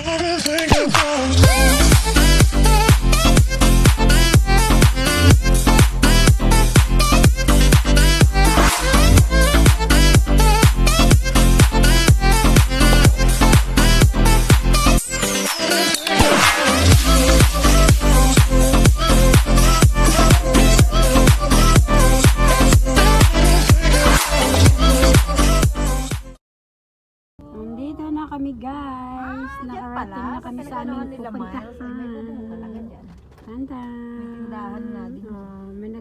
I love it.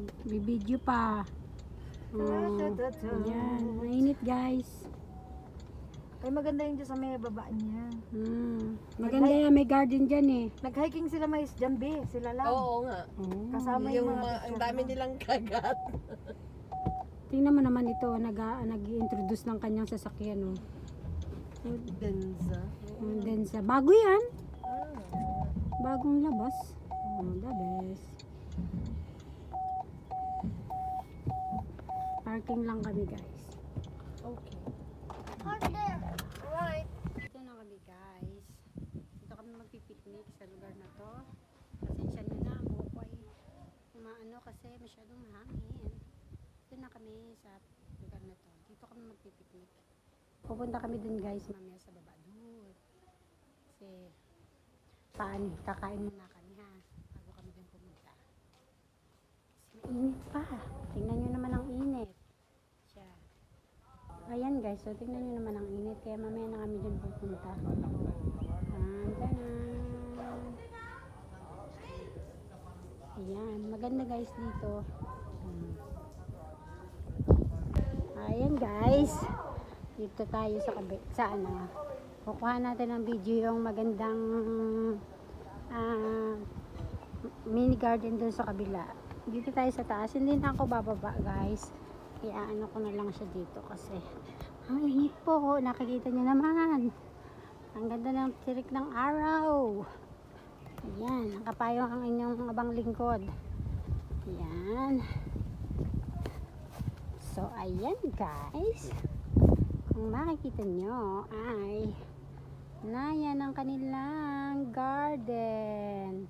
May nagbibideo pa. Oh, yan. Mainit guys. Ay, maganda yung dyan sa may baba niya. Hmm. Maganda yan. May garden dyan eh. Nag-hiking sila may jambi. Sila lang. Oo nga. Oh. Kasama yung yung, mga ang picture dami nilang kagat. Tingnan mo naman ito. Nag, nag-introduce ng kanyang sasakyan. Oh. Denza. And then sa bago yan. Ah. Bagong labas. Oh, the best. Parking lang kami guys. Okay. Dito na kami guys. Dito kami magpipiknik sa lugar na to. Pasensya nyo na ako ko ay umaano kasi masyadong mahangin. Dito na kami sa lugar na to. Dito kami magpipiknik. Pupunta kami dun guys mamaya sa baba dun. Kasi paan, kakain muna kami ha. Bago kami dun pumunta. Kasi mainit pa. Tingnan nyo naman ang. Ayan guys, so tingnan nyo naman ang init. Kaya mamaya na kami dyan pupunta. Anda na. Ayan, maganda guys dito. Ayan guys. Dito tayo sa kabi sa ano. Kukuha natin ng video yung magandang ah, mini garden dun sa kabila. Dito tayo sa taas. Hindi na ako bababa guys. Kaya ano ko na lang siya dito kasi ang init po. Nakikita niyo naman. Ang ganda ng tirik ng araw. Ayan. Nakapayong ang inyong abang lingkod. Ayan. So, ayan guys. Kung makikita nyo ay nayan ang kanilang garden.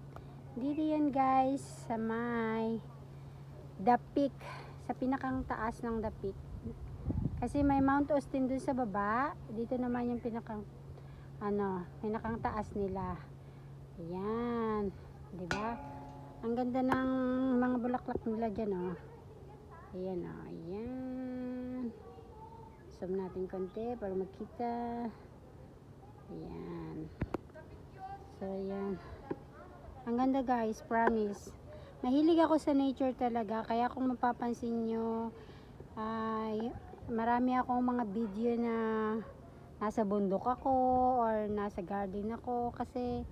Dito yan guys sa may The Peak. Sa pinakang taas ng The Peak. Kasi may Mount Austin dun sa baba. Dito naman yung pinakang ano, pinakang taas nila. Ayan. 'Di ba? Ang ganda ng mga bulaklak nila diyan, oh. Ayan, oh. Ayan. Zoom natin konti para makita. Ayan. So, ayan. Ang ganda guys, promise. Mahilig ako sa nature talaga. Kaya kung mapapansin nyo, ay marami akong mga video na nasa bundok ako or nasa garden ako kasi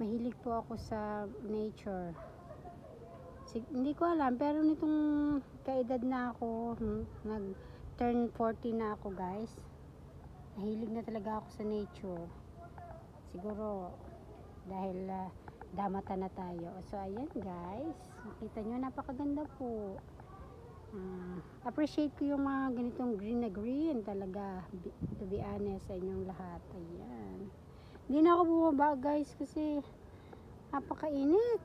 mahilig po ako sa nature. Sig- hindi ko alam pero nitong kaedad na ako, hmm, nag turn 40 na ako guys. Mahilig na talaga ako sa nature. Siguro dahil ah, damata na tayo. So ayan guys, makita nyo napakaganda po. Ah, appreciate ko yung mga ganitong green na green. Talaga to be honest sa inyong lahat. Ayan. Hindi na ako bumaba guys kasi napakainit.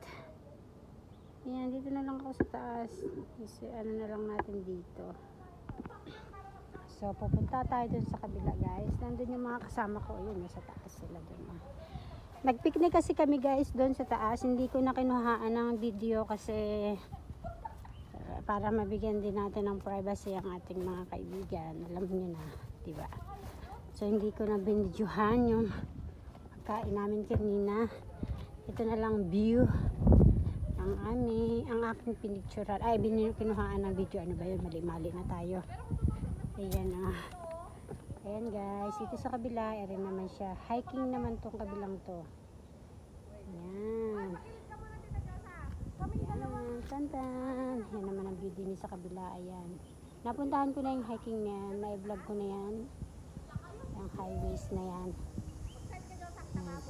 Ayan dito na lang ako sa taas. Kasi ano na lang natin dito. So pupunta tayo dun sa kabila guys. Nandun yung mga kasama ko. Yun nasa taas sila dun ah. Nagpicnic kasi kami guys dun sa taas. Hindi ko na kinuhaan ng video kasi uh, para mabigyan din natin ng privacy ang ating mga kaibigan. Alam niyo na di ba? So hindi ko na binidyohan yung pagkain namin kanina. Ito na lang view ang ami ang aking pinicturean. Ay bin kinuhaan ng video. Ano ba yun? Mali mali na tayo. Ayan ah ayan guys ito sa kabila rin naman siya hiking naman tong kabilang to ayan Ayan, tantan. Yan naman ang video niya sa kabila. Ayan. Napuntahan ko na yung hiking na yan. Na-vlog ko na yan. Yung highways na yan. Ayan.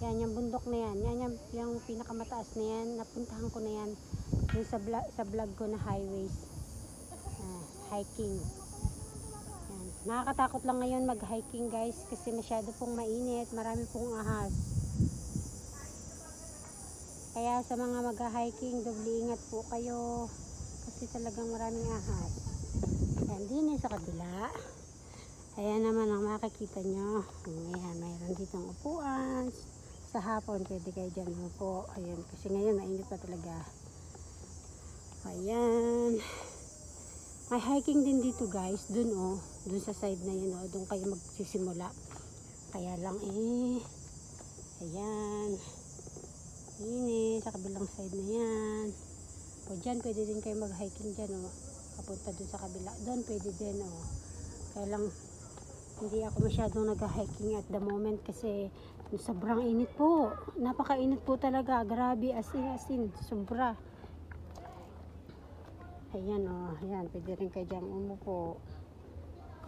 Yan, yung bundok na yan. Yan yung, yung pinakamataas na yan. Napuntahan ko na yan. Yung sa, vlog, sa vlog ko na highways. Ah, hiking. Nakakatakot lang ngayon mag-hiking guys kasi masyado pong mainit, marami pong ahas. Kaya sa mga mag-hiking, doble ingat po kayo kasi talagang maraming ahas. Ayan, din sa kabila. Ayan naman ang makikita nyo. Ayan, mayroon ditong upuan. Sa hapon, pwede kayo dyan umupo. Ayan, kasi ngayon mainit pa talaga. Ayan. May hiking din dito guys. Dun oh. Dun sa side na yun oh. Dun kayo magsisimula. Kaya lang eh. Ayan. Ini sa kabilang side na yan. O dyan pwede din kayo mag-hiking dyan oh. Papunta dun sa kabila. Doon pwede din oh. Kaya lang hindi ako masyadong nag-hiking at the moment kasi sobrang init po. Napakainit po talaga. Grabe as in as in. Sobra. Ayan oh. Ayan. Pwede rin kayo dyan umupo.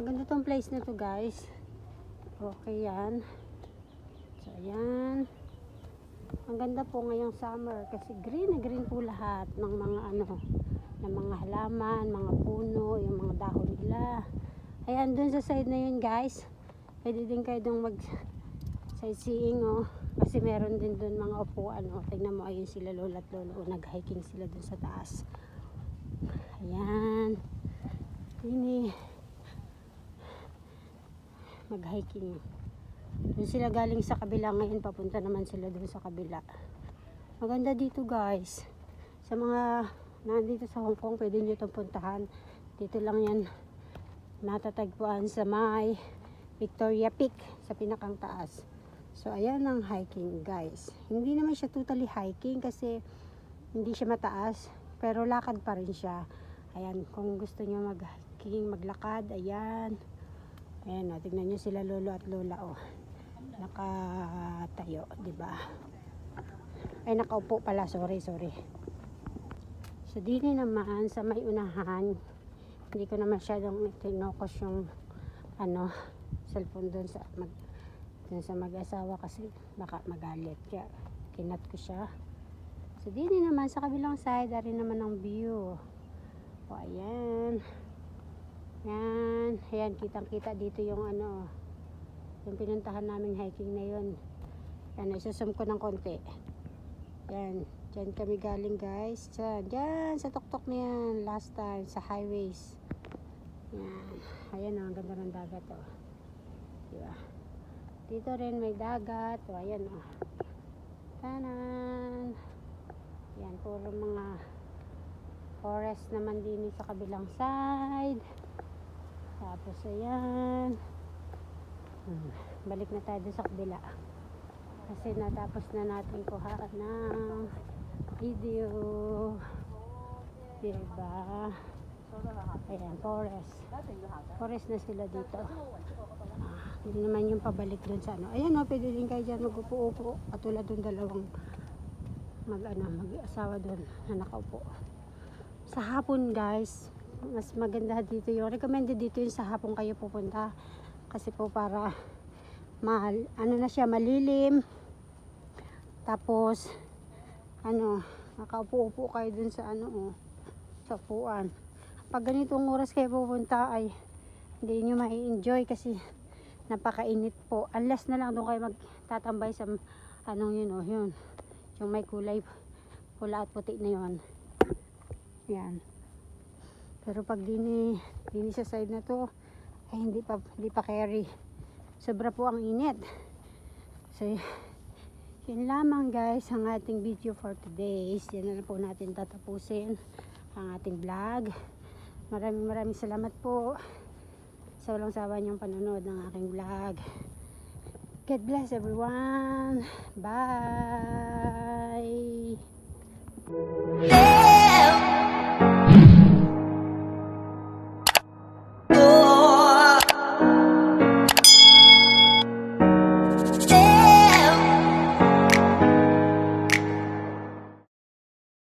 Ang ganda tong place na to guys. Okay yan. So ayan. Ang ganda po ngayong summer kasi green na green po lahat ng mga ano ng mga halaman, mga puno, yung mga dahon nila. Ayan, dun sa side na yun guys. Pwede din kayo dun mag sightseeing oh. Kasi meron din dun mga upuan oh. Tingnan mo, ayun sila lola at lolo. Nag-hiking sila dun sa taas. Ayan. Ini. Mag-hiking. Doon sila galing sa kabila ngayon, papunta naman sila doon sa kabila. Maganda dito guys. Sa mga nandito sa Hong Kong, pwede nyo itong puntahan. Dito lang yan matatagpuan sa may Victoria Peak sa pinakang taas. So ayan ang hiking guys. Hindi naman siya totally hiking kasi hindi siya mataas pero lakad pa rin siya. Ayan, kung gusto nyo mag-hiking, maglakad, ayan. Ayan, oh, tignan nyo sila lolo at lola, oh. Nakatayo, di ba? Ay, nakaupo pala, sorry, sorry. So, dito naman, sa may unahan, hindi ko na masyadong tinokos yung, ano, cellphone doon sa, mag, dun sa mag-asawa kasi baka magalit. Kaya, kinat ko siya. So, dito naman, sa kabilang side, dari naman ang view. O, ayan. Yan. Ayan, kitang-kita dito yung ano, yung pinuntahan namin hiking na yun. Yan, isusum ko ng konti. Yan. Diyan kami galing guys. Diyan, diyan sa tuktok na yan. Last time, sa highways. Yan. Ayan oh, ang ganda ng dagat oh. Diba? Dito rin may dagat. O, ayan oh. Tanan. Yan, puro mga forest naman din sa kabilang side. Tapos ayan. Hmm, Balik na tayo sa kabila. Kasi natapos na natin kuhaan ng video. Diba? Ayan, forest. Forest na sila dito. Ah, hindi naman yung pabalik dun sa ano. Ayan o, pwede din kayo dyan mag-upo-upo. Katulad dun dalawang mag ano, mag-asawa dun na nakaupo. Sa hapon guys, mas maganda dito yung recommended dito yung sa hapon kayo pupunta. Kasi po para mahal ano na siya malilim. Tapos ano nakaupo-upo kayo dun sa ano oh, sa upuan. Pag ganitong oras kayo pupunta ay hindi nyo mai-enjoy kasi napakainit po. Unless na lang doon kayo magtatambay sa anong yun oh yun yung may kulay pula at puti na yun yan pero pag dini, dini sa side na to, ay hindi pa, hindi pa carry. Sobra po ang init. So, yun lamang guys ang ating video for today. Yan na po natin tatapusin ang ating vlog. Maraming maraming salamat po sa walang sawa niyong panonood ng aking vlog. God bless everyone. Bye!